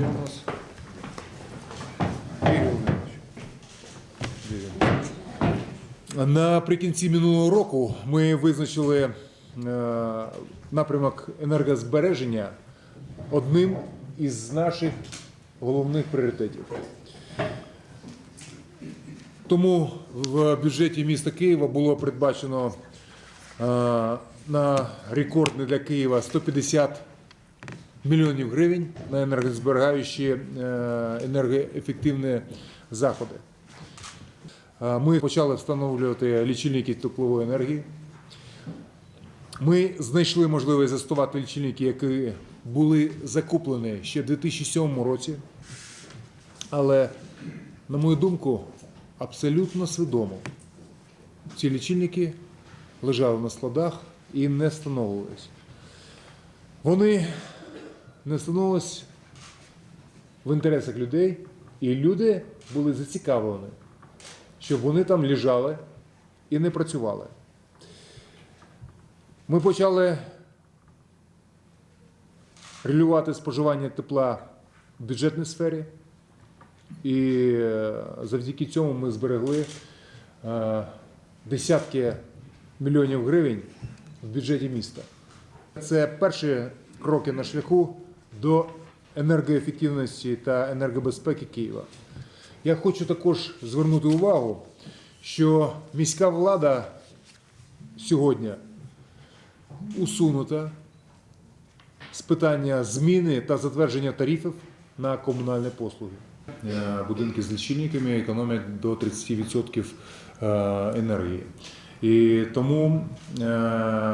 Де у нас? Наприкінці минулого року ми визначили е, напрямок енергозбереження одним із наших головних пріоритетів. Тому в бюджеті міста Києва було передбачено е, на рекордний для Києва 150 мільйонів гривень на енергозберігаючі е, енергоефективні заходи. Е, Ми почали встановлювати лічильники теплової енергії. Ми знайшли можливість застосувати лічильники, які були закуплені ще в 2007 році. Але, на мою думку, абсолютно свідомо ці лічильники лежали на складах і не встановлювалися. Вони не встановились в інтересах людей, і люди були зацікавлені, щоб вони там лежали і не працювали. Ми почали регулювати споживання тепла в бюджетній сфері, і е, завдяки цьому ми зберегли е, десятки мільйонів гривень в бюджеті міста. Це перші кроки на шляху до енергоефективності та енергобезпеки Києва. Я хочу також звернути увагу, що міська влада сьогодні усунута з питання зміни та затвердження тарифів на комунальні послуги. Е, Будинки з лічильниками економлять до 30% е, енергії. І тому е,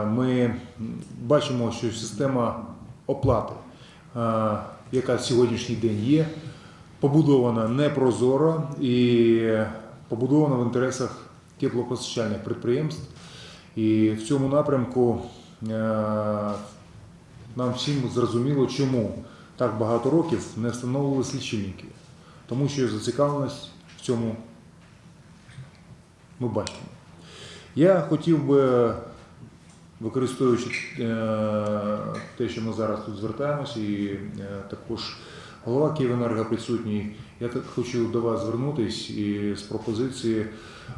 ми бачимо, що система оплати, е, яка сьогоднішній день є, побудована непрозоро і побудована в інтересах теплопостачальних підприємств. І в цьому напрямку е, нам всім зрозуміло, чому так багато років не встановлювалися лічильники. Тому що зацікавленість в цьому ми бачимо. Я хотів би, використовуючи е, те, що ми зараз тут звертаємося, і е, також голова Київенерго присутній, я так хочу до вас звернутися і з пропозиції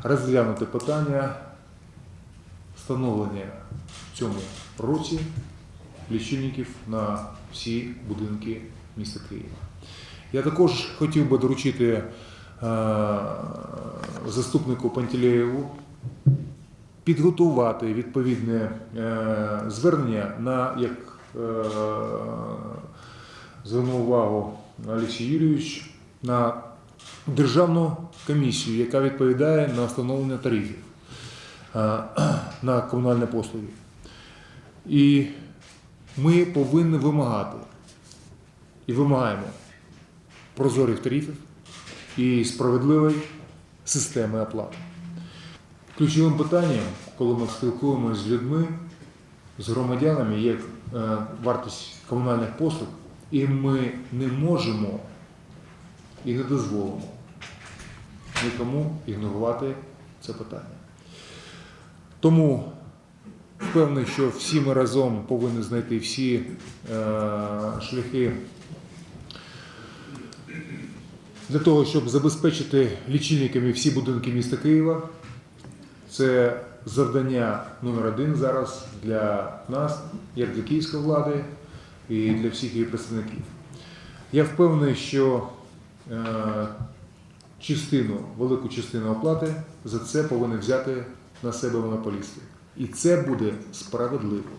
розглянути питання встановлення в цьому році лічильників на всі будинки міста Києва. Я також хотів би доручити е, заступнику Пантелеєву підготувати відповідне е, звернення на як е, звернув увагу Олексій Юрійович на державну комісію, яка відповідає на встановлення тарифів е, на комунальні послуги. І ми повинні вимагати і вимагаємо прозорих тарифів і справедливої системи оплати. Ключовим питанням, коли ми спілкуємося з людьми, з громадянами, є е, вартість комунальних послуг, і ми не можемо і не дозволимо нікому ігнорувати це питання. Тому впевнений, що всі ми разом повинні знайти всі е, шляхи для того, щоб забезпечити лічильниками всі будинки міста Києва. Це завдання номер один зараз для нас, як для київської влади і для всіх її представників. Я впевнений, що е, частину, велику частину оплати за це повинні взяти на себе монополісти. І це буде справедливо.